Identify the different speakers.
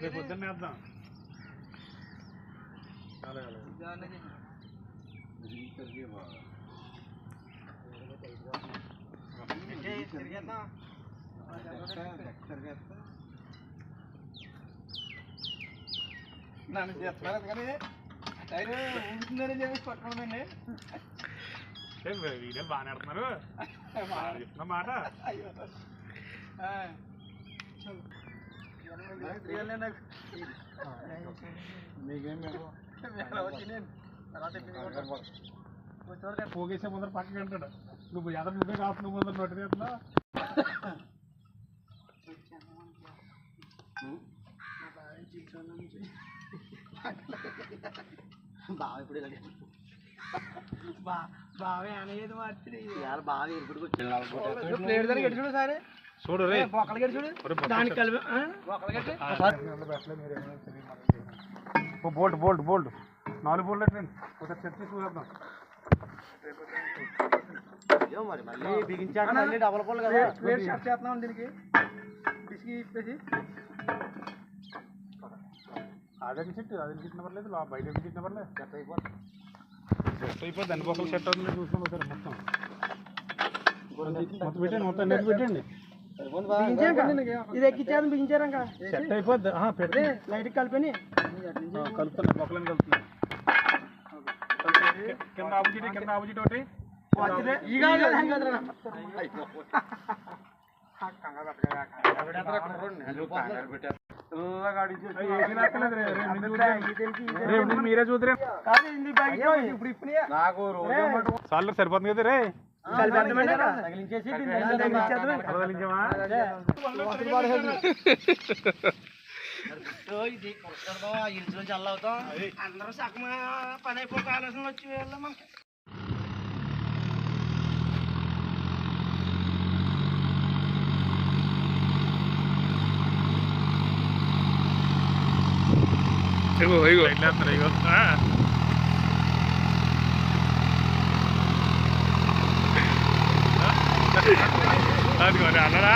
Speaker 1: రేపు పొద్దున్న వేద్దాం
Speaker 2: నన్ను చేస్తున్నారు కానీ టైర్ ఊగుతుందని చెప్పి పట్టుకోమండి
Speaker 1: ఏ, వీడియోలు బాగానే ఆడుతున్నారు బాగా చెప్తున్నా మాట
Speaker 2: అయ్యో
Speaker 1: పోగేసే ముందర పక్కకి అంటాడు నువ్వు ఎదరు నువ్వే కావచ్చు నువ్వు ముందర నోటి తీస్తున్నా
Speaker 2: బావ ఇప్పుడు బావే అనేది మార్చి బాగా ఎప్పుడు ప్లేట్ దానికి ఎటు చూడు సరే?
Speaker 1: చూడు రే.
Speaker 2: బొక్కలు చూడు. దానికి కలిపి? బొక్కలు
Speaker 1: బోల్ట్ బోల్ట్ బోల్ట్ నాలుగు బోల్ట్ పెట్టండి ఒకసారి సెట్ చేసి చూద్దాం
Speaker 2: మరి మళ్ళీ బిగించాక మళ్ళీ డబల్ పోల్ కదా. ప్లేట్ షాప్ చేస్తున్నాం దీనికి. పిసికి ఇప్పేసి.
Speaker 1: అదే సెట్ అదే సెట్ పర్లేదు బయట సెట్ పర్లేదు సెట్ అయిపోద్ది అన్ని బొక్కలు సెట్ అవుతుంది చూసుకోండి ఒకసారి మొత్తం. మొత్తం పెట్టండి మొత్తం నెట్ పెట్టండి
Speaker 2: ఇది ఎక్కించాను బిగించారు ఇంకా
Speaker 1: సెట్ అయిపోద్ది ఆహా, పెడితే
Speaker 2: లైట్ కలిపి
Speaker 1: ఆ, కలుపుతున్నా బొక్కలను కలుపుతున్నా కింద ఆపోజిట్ కింద ఆపోజిట్ ఒకటి అయ్యి ఏసీ రాక్కర్లేదు రే, రే, ముందు చూద్దాం. రే, ముందు మీరే చూద్దరే
Speaker 2: ఇప్పుడు ఇప్పుడు నాకు
Speaker 1: సార్లు సరిపోతుంది కదా రే
Speaker 2: తగిలించేసి
Speaker 1: వదిలించమా
Speaker 2: ఇది కొడతాడు ఇంట్లో చల్లవుతాం. అందరూ సగం పని అయిపోక ఆలోచన వచ్చి వెళ్ళాం మనకి
Speaker 1: ఇగో ఇగో. వెళ్ళేస్తారు ఇగో. అదిగో అన్నడా